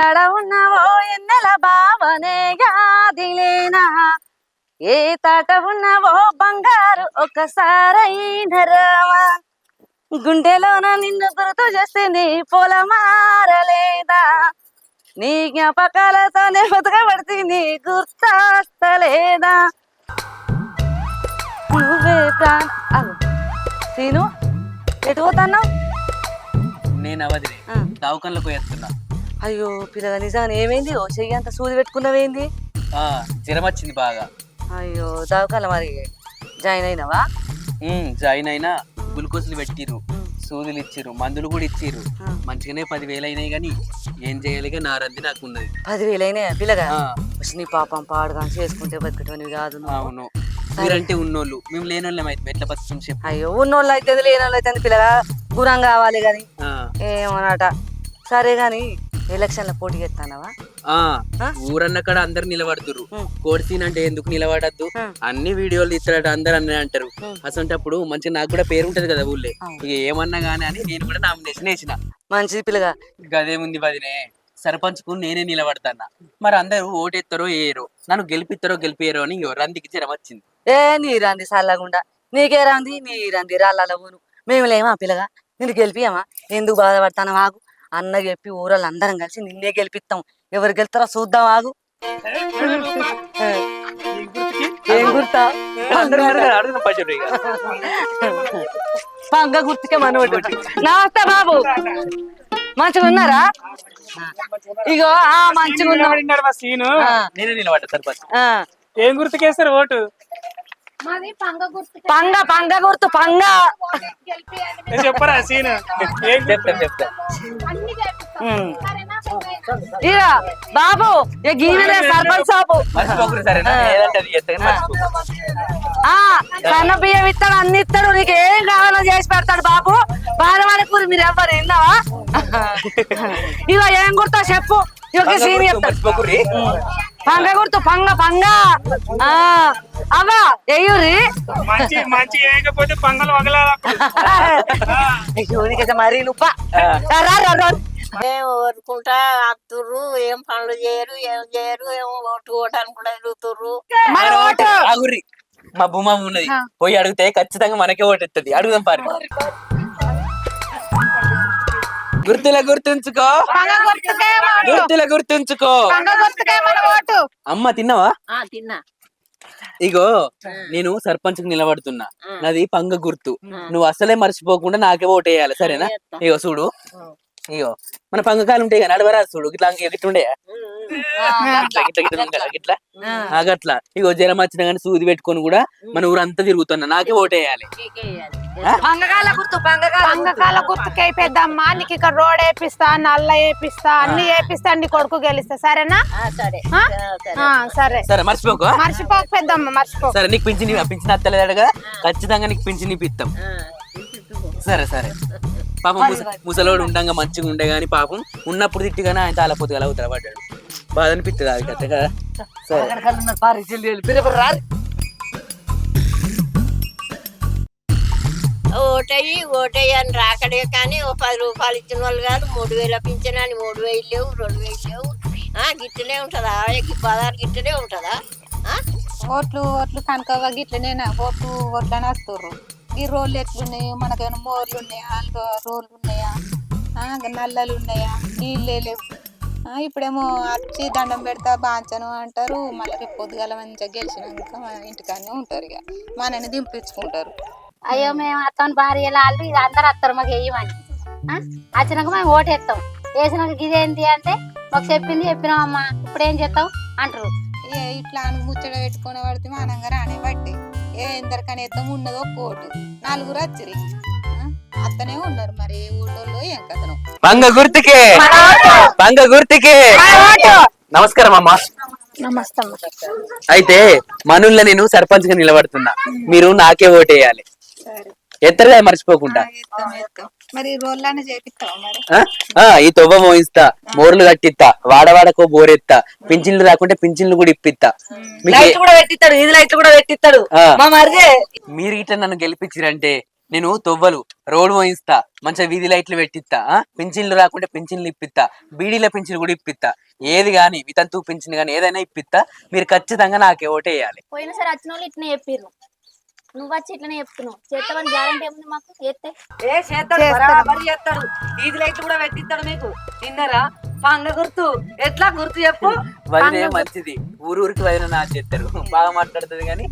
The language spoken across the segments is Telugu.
ఎడ ఉన్నావో ఎన్నెల బావనే గాదిలేనా? ఏ తాట ఉన్నావో బంగారు ఒకసారైన రావా గుండెలోన నిన్ను గుర్తు చేస్తే నీ పొలమారలేదా నీ జ్ఞాపకాలతోనే బతకబడితే నీ గుర్తొస్తలేదా? నువ్వే ప్రాణ. సీను ఎటు పోతున్నావు? నేను అవదిని దవాఖానలో పోయేస్తున్నా. అయ్యో పిల్లగా నిజంగా ఏమైంది? ఓ చెయ్యి అంత సూది పెట్టుకున్నవేంది? జ్వరం వచ్చింది బాగా. అయ్యో దవాఖాన మరి జాయిన్ అయినావా? జాయిన్ అయినా గ్లూకోజ్లు పెట్టిర్రు సూదులు ఇచ్చిర్రు మందులు కూడా ఇచ్చిర్రు. ఆ. మంచిగానే పదివేలు అయినాయి కానీ ఏం చేయాలిగా నా రద్దీ నాకు ఉన్నది పదివేలు అయినాయా పిల్లగా? నీ పాపం పాడుగా చేసుకుంటే బతికటవని కాదు. అవును. మీరంటే ఉన్నోళ్ళు మేము లేనోళ్ళం అయితే ఎట్లా బతుకుతాం చెప్పు. అయ్యో ఉన్నోళ్ళు అయితే లేని వాళ్ళు అయితే పిల్లగా గుణం కావాలి కానీ. ఆ, ఏమన్నట సరే గాని ఎలక్షన్ల పోటీ చేస్తానవా ఆ, ఆ? ఊరన్న కాడ అందరు నిలబడుతురు ఉమ్. కోడిసీన్ అంటే ఎందుకు నిలబడద్దు. అన్ని వీడియోలు ఇస్తారట అందరు అన్నీ అంటారు. అసంటప్పుడు మంచిగా నాకు కూడా పేరు ఉంటది కదా ఊళ్ళే. ఇక ఏమన్నా గానీ అని నేను కూడా నామినేషన్ వేసిన. మంచిది పిల్లగా. గదేముంది వదినే? సర్పంచ్కు నేనే నిలబడతానా మరి అందరూ ఓటెత్తారో వేయరు నన్ను గెలిపిస్తారో గెలిపేయరో అని రందికి జ్వరం వచ్చింది. ఏ నీ రంది చల్లగుండా నీకే రంది నీ రంది రాళ్ళ ఊను మేము లేమా పిల్లగా? నిన్ను గెలిపియమా ఎందుకు బాధపడతాను ఆగు. అన్న చెప్పి ఊరల్లో అందరం కలిసి నిన్నే గెలిపిస్తాం ఎవరు గెలుతారో చూద్దాం ఆగు. ఏం గుర్తా. పంగ గుర్తుకే మనోడు నమస్తే బాబు. మంచిగా ఉన్నారా ఇగో ఆ మంచిగా ఉన్నాం నిలబడినాడు మా సీను? నేనే నిలబడ్డా సర్పంచ్ ఆ. ఏం గుర్తుకేస్తారు ఓటు? పంగ పంగ గుర్తు పంగ. నేను చెప్పరా సీను? ఏం గుర్తు? చెప్తా. చెప్తా ఉమ్. ఇక బాబు ఇక సర్పంచ్ సాబు. మర్చిపోకరు సరేనా ఏదంటే అది చేస్తా కానీ మర్చిపోకు. ఆ సన్న బియ్యం ఇస్తాడు అన్ని ఇస్తాడు నీకు ఏం కావాలో చేసి పెడతాడు బాబు. బాధపడకూరు మీరు ఎవ్వరు విన్నావా? ఇగో ఏం గుర్తా చెప్పు. ఇక సీన్ చెప్తాడు పంగ గుర్తు పంగ పంగ. ఆ అవ్వా ఎయ్యూరి మంచి మంచి వేయకపోతే పంగలు మరీ నువ్వు ఏం ఊరుకుంటా అత్తుర్రు ఏం పనులు చేయరు ఏం చేయరు ఏం ఓటు ఓటానికి కూడా ఎదుగుతుర్రు ఓటు. మా భూమా ఉన్నది. పోయి అడిగితే ఖచ్చితంగా మనకే ఓటెత్తది. అడుగుదాం పారి. గుర్తుల గుర్తుంచుకో. పంగ గుర్తుకే ఓటు. గుర్తుల గుర్తుంచుకో. పంగ గుర్తుకే మన ఓటు. అమ్మ తిన్నావా? ఆ తిన్నా. ఇగో నేను సర్పంచ్ నిలబడుతున్నా. నాది పంగ గుర్తు. నువ్వు అసలే మర్చిపోకుండా నాకే ఓటేయాలి సరేనా. ఇగో చూడు. ఇగో మన పంగకాయలు ఉంటాయి కదా నడవరా చూడు ఇట్లా ఇట్లుండే. ఇట్లా గట్లా. ఇగో జ్వరం వచ్చినా కానీ సూది పెట్టుకొని కూడా మన ఊరంతా తిరుగుతున్నా. నాకే ఓటేయాలి పంగకాల గుర్తు పంగకాల పంగకాల గుర్తుకే పెద్దమ్మ నీకు ఇక్కడ రోడ్ వేపిస్తా నల్ల వేపిస్తా అన్ని వేపిస్తా నీ కొడుకు గెలిస్తా. సరేనా? సరే సరే. ఆ, సరే. సరే. మర్చిపోకు మర్చిపోక పెద్దమ్మ మర్చిపో సరే నీకు పింఛన్ పింఛన్ అత్తలేదాడు కదా. ఖచ్చితంగా నీకు పింఛన్ ఇప్పిస్తాం సరే సరే. పాపం ముస- ముసలోడు ఉండంగా మంచిగా ఉండే గానీ పాపం ఉన్నప్పుడు తిట్టిగానే ఆయన తాళపోతు అలా అవుతాడు పడ్డాడు బాధ అనిపిస్తుంది అది కట్ట కదా? ఓటయ్యి ఓటయ్యి అని రాకడే కానీ ఓ పది రూపాయలు ఇచ్చిన వాళ్ళు కాదు. మూడు వేల పింఛన్ అని మూడు వేలు లేవు రెండు వేలు లేవు. ఆ, గిట్టనే ఉంటుందా? పదహారు గిట్టనే ఉంటుందా? ఆ? ఓట్లు ఓట్లు కనుక గిట్లనేనా? ఓట్లు ఓట్లని వస్తుర్రు. ఈ రోళ్ళు ఎట్లున్నాయి మనకేమైనా మోర్లు ఉన్నాయా అల్గ రోళ్ళు ఉన్నాయా నల్లలు ఉన్నాయా నీళ్ళే లేవు. ఆ, ఇప్పుడేమో వచ్చి దండం పెడతా బాంచను అంటారు. మళ్ళీ రేపు పొద్దుగాల మంచిగా గెలిచినాక మన ఇంటికాడనే ఉంటారు ఇక. మనని దింపించుకుంటారు. అయ్యో మేము అత్తని భార్య వాళ్ళు ఇక అందరు వస్తారు మాకు వేయమని? వచ్చినాక మేము ఓటు వేస్తాం వేసినాక ఇదేంటి అంటే మాకు చెప్పింది చెప్పినాం అమ్మా. ఇప్పుడు ఏం చేస్తావు? అంటారు. ఇట్లా అని ముచ్చట పెట్టుకొని పడితే మానంగా రాని బట్టి ఎందరికని ఎత్తం ఉన్నది ఒక నలుగురు వచ్చిరి ఆ, అత్తనే ఉన్నారు మరి ఊళ్ళో ఏం కథను పంగ గుర్తుకే. పంగ గుర్తుకే. నమస్కారం అమ్మా. నమస్తే అయితే మనుల్లో నేను సర్పంచ్గా నిలబడుతున్నా. మీరు నాకే ఓటేయాలి. ఎత్తరుగా మర్చిపోకుండా. మరి రోళ్ళని చేపిస్తాం మరి? ఆ? ఆ, ఈ తొవ్వ మోయిస్తా. మోర్లు కట్టిస్తా. వాడవాడకో బోరెత్తా. పింఛన్లు రాకుంటే పింఛన్లు కూడా ఇప్పిస్తా. మీకు కూడా పెట్టిస్తాడు. ఇది లైట్లు కూడా పెట్టిస్తాడు. ఆ. మా మరిదే మీరు ఇట్లా నన్ను గెలిపించారంటే నేను తొవ్వలు రోడ్ పోయిస్తా మంచిగా వీధి లైట్లు పెట్టిస్తా ఆ? పింఛన్లు రాకుంటే పింఛన్లు ఇప్పిస్తా బీడీల పింఛన్లు కూడా ఇప్పిస్తా. ఏది కానీ వితంతు పింఛన్ కానీ ఏదైనా ఇప్పిస్తా. మీరు ఖచ్చితంగా నాకే ఓటేయాలి. పోయినసారి వచ్చిన వాళ్ళు ఇట్లనే చెప్పిర్రు. నువ్వు వచ్చి ఇట్లనే చెప్తున్నావు. చేస్తామని గ్యారంటీ ఏముంది మాకు? చేస్తే. ఏ చేస్తాడు? బరాబరి చేస్తాడు. వీధి లైట్లు కూడా పెట్టిస్తాడు మీకు తిన్నరా పంగ గుర్తు. ఎట్లా గుర్తు చెప్పు? వదిలే మంచిది. ఊరు ఊరికి వదిన నా చేస్తారు. బాగా మాట్లాడుతుంది కానీ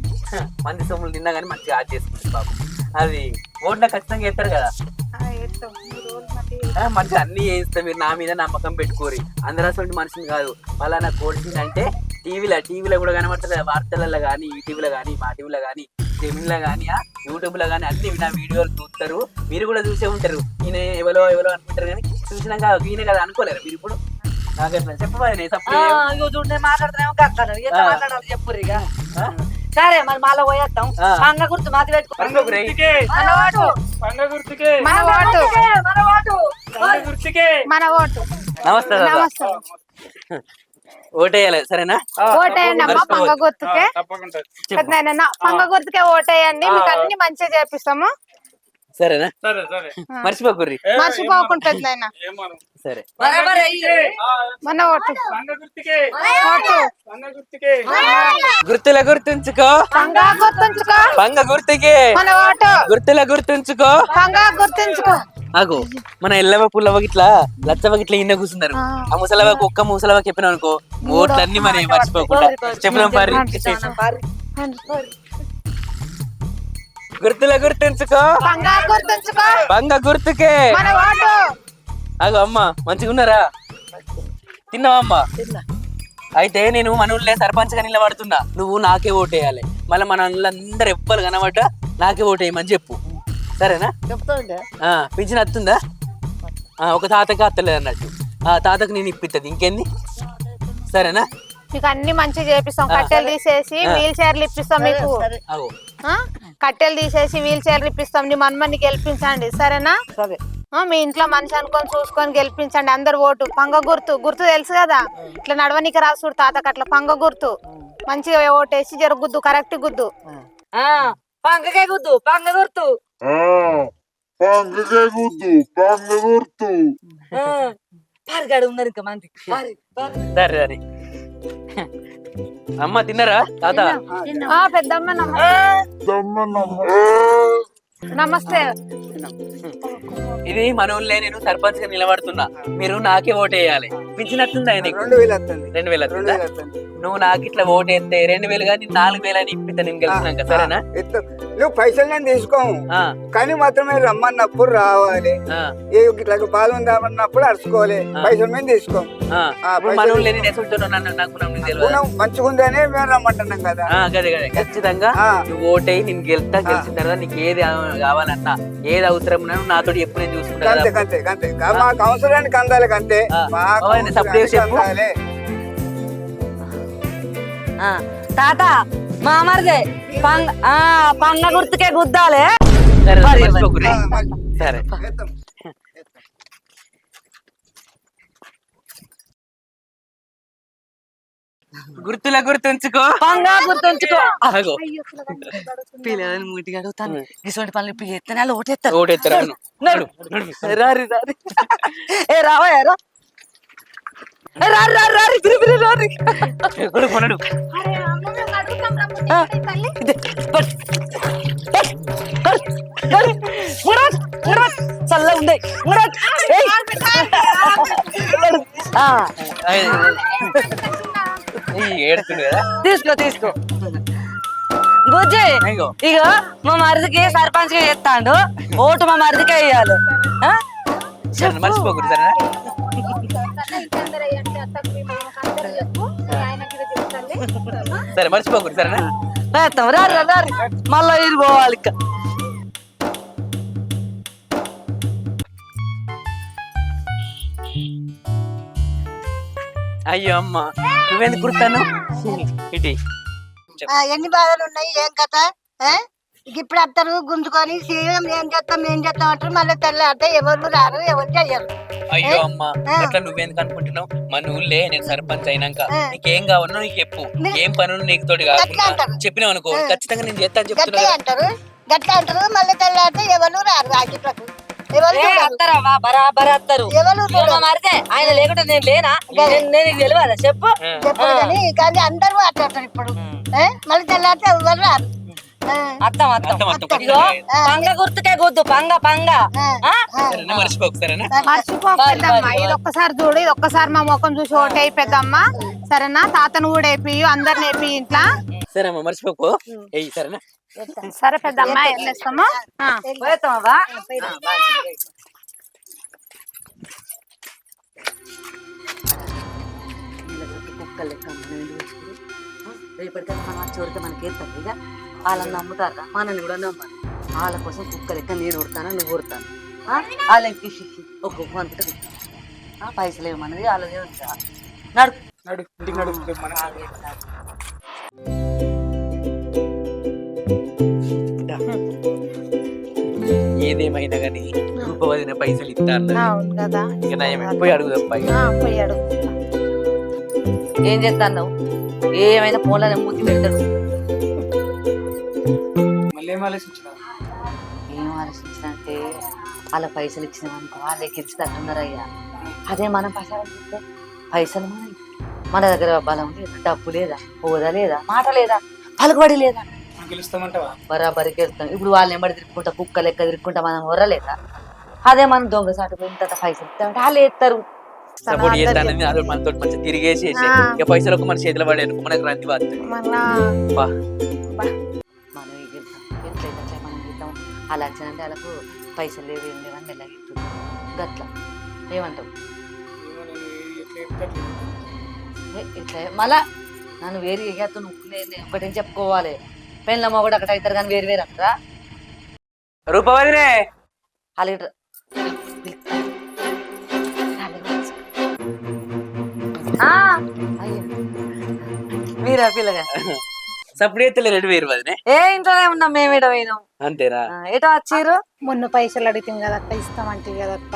మంది సొమ్ములు తిన్నా కానీ మంచిగా ఆడ్ చేసుకుంటుంది బాబు. అది ఓట్ల ఖచ్చితంగా చేస్తారు కదా. ఆ, మంచిగా అన్ని చేయిస్తా. మీరు నా మీద నమ్మకం పెట్టుకోరి. అందరూ అసలు మనిషిని కాదు. మళ్ళా నాకు కోడిసింది అంటే టీవీలో టీవీలో కూడా కనబడుతుంది వార్తలలో కానీ టీవీలో కానీ మా టీవీలో కానీ. జమీన్లో కానీ యూట్యూబ్లో కానీ అన్ని నా వీడియోలు చూస్తారు మీరు కూడా చూసే ఉంటారు. ఈయన ఎవరో ఎవరో అనుకుంటారు కానీ చూసినాక ఈయన కదా అనుకోలేరు. మీరు ఇప్పుడు సరే మరి పోయేస్తాం. పంగ గుర్తు పెట్టుకో. నమస్తే. నమస్తే. ఓటేయాలి సరేనా? ఓటేయండి అమ్మా పంగ గుర్తుకే. పంగ గుర్తుకే ఓటేయండి మీకు అన్ని మంచిగా చేపిస్తాము. సరేనా? సరే సరే. మర్చిపోకుర్రి. మర్చిపోకుండా పెద్దనాయన ఏమను సరే. మన ఓటు. పంగ గుర్తుకే. ఓటు. గుర్తుల గుర్తుంచుకో. పంగ గుర్తుంచుకో. పంగ గుర్తుకి. మన గుర్తుల గుర్తుంచుకో. పంగ గుర్తుంచుకో. ఆగు. మన ఎల్లవ పుల్లవ గిట్లా లచ్చవ గిట్లా ఇన్న కూర్చున్నారు. ఆ. ముసలవకు ఒక్క ముసలవ చెప్పినావు అనుకో ఓట్లన్నీ మరి మర్చిపోకుండా చెప్పినాం పారి పారి. గుర్తుల గుర్తుంచుకో. పంగ గుర్తుంచుకో. పంగ గుర్తుకే. మన ఆగు అమ్మ మంచిగా ఉన్నారా తిన్నావా అమ్మ? అయితే నేను మన ఊళ్ళో సర్పంచ్గా నిలబడుతున్నా. నువ్వు నాకే ఓటేయాలి. మళ్ళీ మన అందరు ఎవ్వరు కనబడ్డ నాకే ఓటేయమని చెప్పు. సరేనా? చెప్తాండే ఆ, పింఛన్ వస్తుందా ఆ, ఒక తాతకి అత్తలేదు అన్నట్టు. ఆ తాతకు నేను ఇప్పిస్తుంది ఇంకేంది సరేనా? మీకు అన్ని మంచిగా చేపిస్తాం. కట్టెలు తీసేసి వీల్ చైర్లు ఇప్పిస్తాం మీకు? కట్టెలు తీసేసి వీల్ చైర్లు ఇప్పిస్తాం నీ మనమని గెలిపించండి. సరేనా? సరే. మీ ఇంట్లో మనిషి అనుకొని చూసుకొని గెలిపించండి. అందరు ఓటు. పంగ గుర్తు. గుర్తు తెలుసు కదా? ఇట్లా నడవనికి రాసుడు తాతకు అట్లా పంగ గుర్తు. మంచిగా ఓటేసి జర గుద్దు. కరెక్ట్ గుద్దు. ఆ. పంగకే గుర్తు పంగ గుర్తు. పంగకే గుర్తు పంగ గుర్తు. ఆ, పారిగాడు ఉన్నారు ఇంకా మంది. అమ్మ తిన్నారా? తాత? ఆ, పెద్దమ్మ నమస్తే. ఇది మన ఊళ్ళో నేను సర్పంచ్గా నిలబడుతున్నా. మీరు నాకే ఓటేయాలి. పింఛనట్టుందా నీకు? రెండు వేలు వస్తుంది. రెండు వేలు వస్తుందా? నువ్వు నాకు ఇట్లా ఓటేస్తే రెండు వేలు కానీ నాలుగు వేలు అని ఇప్పిస్తా నేను గెలిచినాక సరేనా. నువ్వు పైసలు నేను తీసుకోము. కానీ మాత్రమే రమ్మన్నప్పుడు రావాలి. ఏ ఇట్లా పాలు ఉందామన్నప్పుడు అరుచుకోవాలి. పైసలు మేము తీసుకోము. మంచిగా ఉందనే మేము రమ్మంటున్నాం కదా. ఆ, గదే గదే. ఖచ్చితంగా. నువ్వు ఓటేయి నేను గెలుస్తా గెలిచిన తర్వాత నీకు ఏది కావ- కావాలన్నా ఏది అవసరం నాతో ఎప్పుడు నేను చూసుకుంటా. మాకు అవసరానికి అందాలి అంతే చెప్పు. తాత మామర్దే పంగ గుర్తుకే గుద్దాలే. సరే మరి, మర్చిపోకుర్రి. ఆ, మరి. సరే ఎత్తాం. గుర్తుల గుర్తుంచుకో. గుర్తుంచుకో. ఆగో పిల్లలని మూటికి అడుగుతాను ఇటువంటి పనులు ఇప్పుడు ఎత్తనే వాళ్ళు ఓటేస్తారు ఓటేస్తారా నడు. రారి రారి. ఏ రావా రా. రారి రారి రారి రారి. కొనడు ఇదే, తీసుకో తీసుకో. బుజ్జి ఇగో ఇక మా మరిదికి సర్పంచ్గా చేస్తాడు. ఓటు మా మరిదికే వేయాలి ఆ? సరే మర్చిపోకుర్రి సరేనా? మళ్ళా ఇది పోవాలి ఇక. అయ్యో అమ్మ. నువ్వెందుకు కుడతాను? ఇటీ. ఎన్ని బాధలు ఉన్నాయి ఏం కథ? ఇప్పుడు వస్తారు గుంజుకొని సీఎం ఏం చేస్తాం ఏం చేస్తాం అంటారు. మళ్ళీ తెల్లారితే ఎవరు రారు ఎవరు చెయ్యరు. అయ్యో అమ్మ. అట్లా నువ్వెందుకు అనుకుంటున్నావు? మన ఊళ్ళే నేను సర్పంచ్ అయినాక. నీకేం కావాలో నీకు చెప్పు. ఏం పనులు నీకు తోటి గట్టిగా కాకుండా. చెప్పినావు అనుకో. ఖచ్చితంగా నేను చేస్తా అని చెప్తున్నా. అంటారు. గట్లా అంటారు. మళ్ళీ తెల్లారితే ఎవరు రారు వాకిట్లకు బరాబర్ ఏమో మరితే ఆయన లేకుంటే నేను లేనా నేను నీకు తెలియదా చెప్పు కానీ కానీ అందరూ మాట్లాడతారు ఇప్పుడు ఏ? మళ్ళీ తెల్లారితే ఎవరు రారు అత్తం. ఇదిగో పంగ గుర్తుకే గుద్దు పంగ పంగ ఇది ఒక్కసారి చూడు ఇది ఒక్కసారి మా ముఖం చూసి ఓటేయి పెద్దమ్మ సరేనా తాతను కూడా వేపి అందరిని వేపి ఇంట్లో సరే అమ్మ మర్చిపోకు సరేనా సరే పెద్దమ్మ వెళ్ళేస్తాము ఆ. పోయేస్తామవ్వా కుక్క లెక్క? రేపటికల్లా మనం వచ్చి ఉడితే మనకి ఇక వాళ్ళని నమ్ముతారా మనల్ని కూడా నమ్మాలి వాళ్ళ కోసం కుక్క లెక్క నేను ఉడతాను నువ్వు ఉడతాను వాళ్ళకి ఒక కుక్క అంతటా ఆ పైసలు ఏమన్నది వాళ్ళదే ఉంటా నడు నడు ఇంటికి నడు ఏదేమైనా కానీ రూపవదిన పైసలు ఇస్తా అన్నది అవును కదా. ఇక నయమే పోయి అడుగుదాం పై. ఆ, పోయాడు ఏం చేస్తాను ఏమైనా ఫోన్లో మూతి పెడతాడు మళ్ళీ ఏం ఆలోచించినావు? ఏం ఆలోచించాలంటే వాళ్ళ పైసలు ఇచ్చిన అనుకో వాళ్ళే గెలిచినట్టున్నారయ్యా అదే మనం పైసలు పైసలు. మన దగ్గర బలం లేదా డబ్బు లేదా హోదా లేదా మాట లేదా పలుకుబడి లేదా. గెలుస్తామంటావా? బరాబరికి వెళ్తాం ఇప్పుడు వాళ్ళు ఎంబడి తిరుక్కుంటా కుక్క లెక్క తిరుక్కుంటా మనం వరలేదా అదే మనం దొంగ సాటు ఇంత పైసలు ఇస్తామంటే వాళ్ళు ఎత్తారు. సపోర్ట్ చేస్తానని అసలు మనతో మంచి తిరిగేసేసి. ఆ. ఇక పైసలు ఒక మన చేతిలో పడే మనకు రంది బా. మనం గెలుస్తాం మనం గెలుస్తాం అలా వచ్చినంటే వాళ్ళకు పైసలు లేవు ఏం లేవని చెప్తుంది. గట్ల. ఏమంటావు? ఇట్లా మళ్ళా. నన్ను వేరు ఎగేత్తు నువ్వు నేను ఒకటి చెప్పుకోవాలి. పెళ్ళ మొగడు అక్కడ అవుతారు కానీ వేరు వేరు అంటారా? రూపవదినే అలాగే మీరా పిల్లగా. సప్పుడు ఎత్తలే రెండు వేరు వదినే. ఏ ఇంట్లోనే ఉన్నాం మేము పోయినాం? ఎటో వచ్చిర్రు మొన్న పైసలు అడిగితే కదక్క ఇస్తామంటే కదక్క.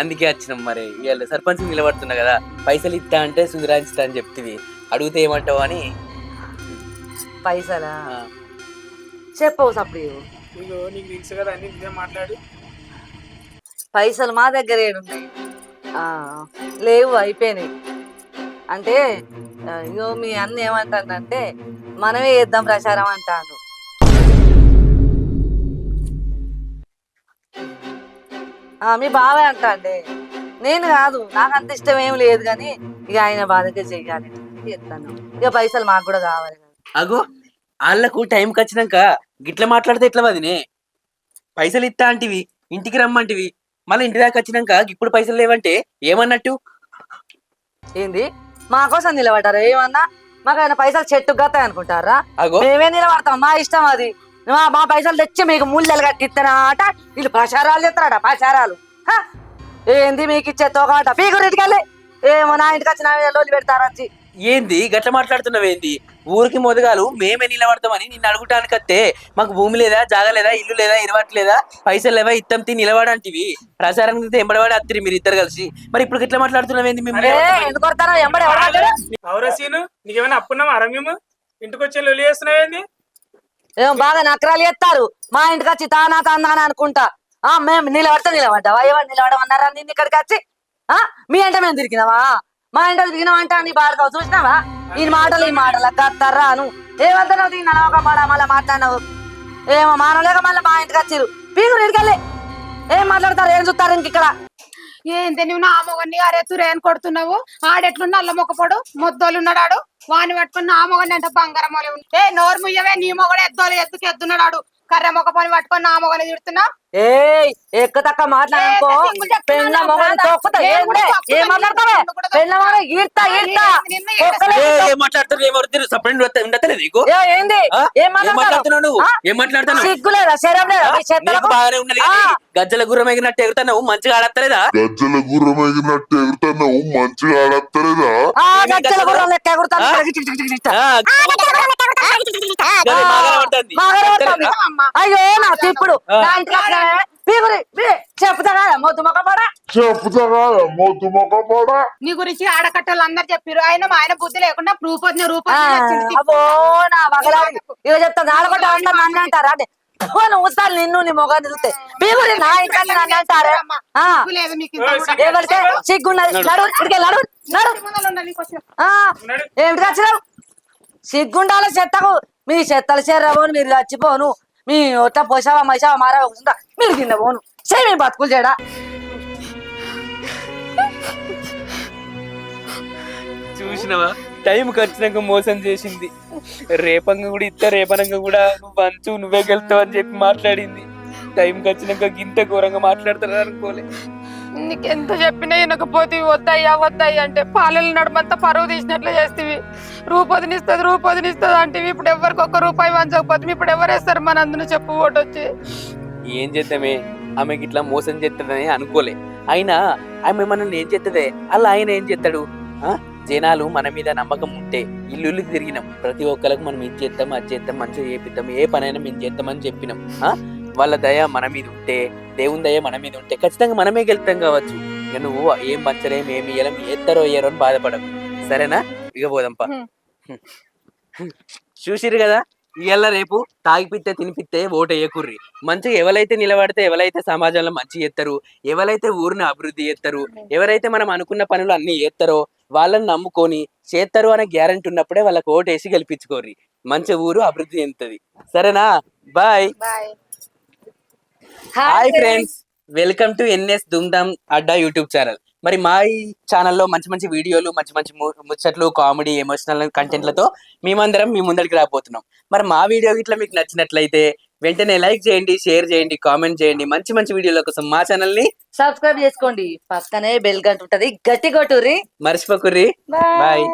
అందుకే వచ్చినాం మరి. ఇవాళ సర్పంచ్ నిలబడుతున్నా కదా పైసలు ఇస్తా అంటే సుధరాంచుతా అని చెప్తివి. అడిగితే ఏమంటావు అని పైసలా? చెప్పవు సప్పుడు ఇదిగో నీకు తెలుసు కదా అన్ని నిజం మాట్లాడు. పైసలు మా దగ్గర ఏడున్నాయి. లేవు అయిపోయినాయి. అంటే ఇగో మీ అన్న ఏమంటాడంటే మనమే చేద్దాం ప్రచారం అంటాడు. మీ బావే అంటాండే. నేను కాదు నాకు అంత ఇష్టం ఏం లేదు కానీ ఇక ఆయన బాధగా చెయ్యాలి. చేస్తాను. ఇక పైసలు మాకు కూడా కావాలి. అగో వాళ్ళకు టైంకి వచ్చినాక గిట్ల మాట్లాడితే ఎట్లా వదినే? పైసలు ఇస్తా అంటివి ఇంటికి రమ్మంటివి మళ్ళీ ఇంటి దాకా వచ్చినాక ఇప్పుడు పైసలు లేవంటే ఏమన్నట్టు? ఏంది? మా కోసం నిలబడ్డారా? ఏమన్నా? మాకు ఆయన పైసలు చెట్టు గతాయి అనుకుంటారా? అగో. మేమే నిలబడతాం? మా ఇష్టం అది. మా మా పైసలు తెచ్చి మీకు ముళ్ళలు కట్టిస్తానా అట వీళ్ళు ప్రచారాలు చేస్తారట ప్రచారాలు. హ! ఏంది? మీకు ఇచ్చే తోకాట పీకు రెడ్డికెళ్ళి ఏమో నా ఇంటికి వచ్చిన లోలి పెడతారు వచ్చి ఏంది? గట్ల మాట్లాడుతున్నావు ఏంది? ఊరికి మొదగాలు మేమే నిలబడతామని నిన్ను అడుగుటానికి వస్తే మాకు భూమి లేదా జాగ లేదా ఇల్లు లేదా ఇరవట్లేదా పైసలు లేవా ఇత్తం తిని నిలబడంటివి. ప్రచారం ఎంబడవాడి అత్తిరి మీరు ఇద్దరు కలిసి. మరి ఇప్పుడు గిట్ల మాట్లాడుతున్నావు ఏంది నీకేమైనా ఇంటికి వచ్చి లొలి ఏం బాగా నకరాలు చేస్తారు. మా ఇంటికి వచ్చి తానా తానా అనుకుంటా. ఆ మేము నిలబడితే నిలబడ్డావా? ఏమని నిలబడమన్నారా నిన్ను ఇక్కడికి వచ్చి ఆ మీ అంటే మేము తిరిగినావా? మా ఇంట తిరిగినావా నీ బాగా చూసినావా? ఈ మాటలు ఈ మాటలు. కత్తర్రాను అను. ఏమంటున్నావు దీన్ని ఒక మాట మళ్ళీ మాట్లాడినావు. ఏమో మానలేక మళ్ళీ మా ఇంటికి వచ్చిరు పీకు రెడికెళ్ళి ఏం మాట్లాడతారు? ఏం చూస్తారు ఇంక ఇక్కడ? ఏంటి నువ్వు నా మొగన్ని అరెత్తురే అని కొడుతున్నావు? ఆడెట్లున్నా అల్ల మొక్కపోడు? మొద్దోలు ఉన్నాడు వాని పట్టుకున్న ఆ మొగని అంటే బంగారం వలె ఏ నోరు ముయ్యవే నీ మొగడు ఎద్దోలు ఎత్తుకు ఎద్దున్నాడు కర్ర మొక్క పని పట్టుకొని నా మొగని తిడుతున్నావు? ఏయ్ ఎక్క తక్క మాట్లాడుకో పెళ్ళ? తొక్కుతా. నేను ఏం కూడా ఏం తొక్కుతాను, మాట్లాడతావే? నిన్ను కూడా పెళ్ళ మొగలు ఈడ్తా ఈడ్తా. నిన్ను కుక్కలే ఏం మాట్లాడుతున్నారు ఏమవుతుంది సపరేట్ ఉండతలేదు నీకు? ఏ, ఏంది? ఆ? ఏం ఏం మాట్లాడుతున్నావు మాట్లాడుతున్నావు నువ్వు? ఆ? ఏం మాట్లాడుతున్నావు? సిగ్గులేదా శరం లేదా? మీ చేతులకు? బాగానే ఉన్నది గజ్జల గుర్రం ఎగినట్టు ఎగురుతున్నావు? మంచిగా ఆడత్తలేదా? గజ్జల గుర్రం ఎగిరినట్టు ఎగురుతున్నావు? మంచిగా ఆడత్తలేదా? ఆ, ఏమి గజ్జల గుర్రం లెక్క ఎగురుతాను. అయ్యో నా ఆ. నా మొద్దు మొక్క పడ? మొద్దు మొక్క పోడా? గురించి ఆడకట్టలు అందరు చెప్పారు ఆయన మా ఆయన బుద్ధి లేకుండా రూపొద్దు ఆ, రూపొద్దు అబ్బో నా మగలాడి ఇక ఆడగొట్ట అంటారా? అంటే ఊస్తాను నిన్ను నీ మొగాన్ని చూస్తే. నా నన్ను అంటారా? ఆ, లేదు మీకు ఇంత కూడా. ఎవరికే సిగ్గున్నది. నడు. ఇక్కడికి నడు. నడు. వచ్చిన. ఏమిటి వచ్చినావు సిగ్గుండాల చెత్తకు. మీ చెత్తల చేరబోను మీరు చచ్చిపోను. మీ ఒట్ట పోసావా మైసావా మారా కూర్చుంటా. మీరు కింద పోను సే మీ బతుకులు చేయడా చూసినవా? టైం వచ్చినాక మోసం చేసింది. రేపంగా కూడా ఇత్త రేపనంగా కూడా నువ్వు పంచు నువ్వే గెలుతావు అని చెప్పి మాట్లాడింది. టైం వచ్చినాక గింత ఘోరంగా మాట్లాడతారు అనుకోలే నీకెంత చెప్పినా వినకపోతే వద్దయ్యా వద్దయ్యా అంటే పాలలు నడుమంతా పరువు తీసినట్లు చేస్తేవి. రూపొదినిస్తుంది రూపొదినిస్తుంది అంటే ఇప్పుడు ఎవరికి ఒక్క రూపాయి వంచకపోతే ఇప్పుడు ఎవరు వేస్తారు మన అందును చెప్పు ఓటు వచ్చి? ఏం చేద్దామే? ఆమెకి ఇట్లా మోసం చేస్తుందని అనుకోలే. అయినా ఆమె మనల్ని ఏం చేస్తుంది అలా ఆయన ఏం చేస్తాడు ఆ? జనాలు మన మీద నమ్మకం ఉంటే ఇల్లు తిరిగినాం. ప్రతి ఒక్కరికి మనం ఇది చేస్తాం అది చేస్తాం మంచిగా చేపిస్తాం ఏ పనైనా మేము చేస్తామని చెప్పినాం. ఆ? వాళ్ళ దయ మన మీద ఉంటే దేవుని దయ మన మీద ఉంటే ఖచ్చితంగా మనమే గెలుస్తాం కావచ్చు. ఇక నువ్వు ఏం పంచలేం ఏమి ఇయ్యలేం ఎత్తారో అయ్యారో అని బాధపడవు సరేనా? ఇక పోదాంపా చూసిరు కదా? ఇవాళ రేపు తాగిపిస్తే తినిపిస్తే ఓటు వేయకుర్రి. మంచిగా ఎవరైతే నిలబడితే ఎవరైతే సమాజంలో మంచి చేస్తారు ఎవరైతే ఊరిని అభివృద్ధి చేస్తారు ఎవరైతే మనం అనుకున్న పనులు అన్ని చేస్తారో వాళ్ళని నమ్ముకొని చేస్తారు అనే గ్యారంటీ ఉన్నప్పుడే వాళ్ళకి ఓటు వేసి గెలిపించుకోర్రి. మంచి ఊరు అభివృద్ధి చెందుతుంది. సరేనా? Bye. Hi friends welcome to NS Dumdam Adda YouTube channel మరి మా ఈ ఛానల్లో మంచి మంచి వీడియోలు మంచి మంచి ముచ్చట్లు కామెడీ ఎమోషనల్ కంటెంట్లతో మేమందరం మీ ముందరికి రాబోతున్నాం. మరి మా వీడియో ఇట్లా మీకు నచ్చినట్లయితే వెంటనే లైక్ చేయండి షేర్ చేయండి కామెంట్ చేయండి. మంచి మంచి వీడియోల కోసం మా ఛానల్ని సబ్స్క్రైబ్ చేసుకోండి. పక్కనే బెల్ గంట ఉంటది. గట్టి కొట్టుర్రి మర్చిపోకుర్రి బాయ్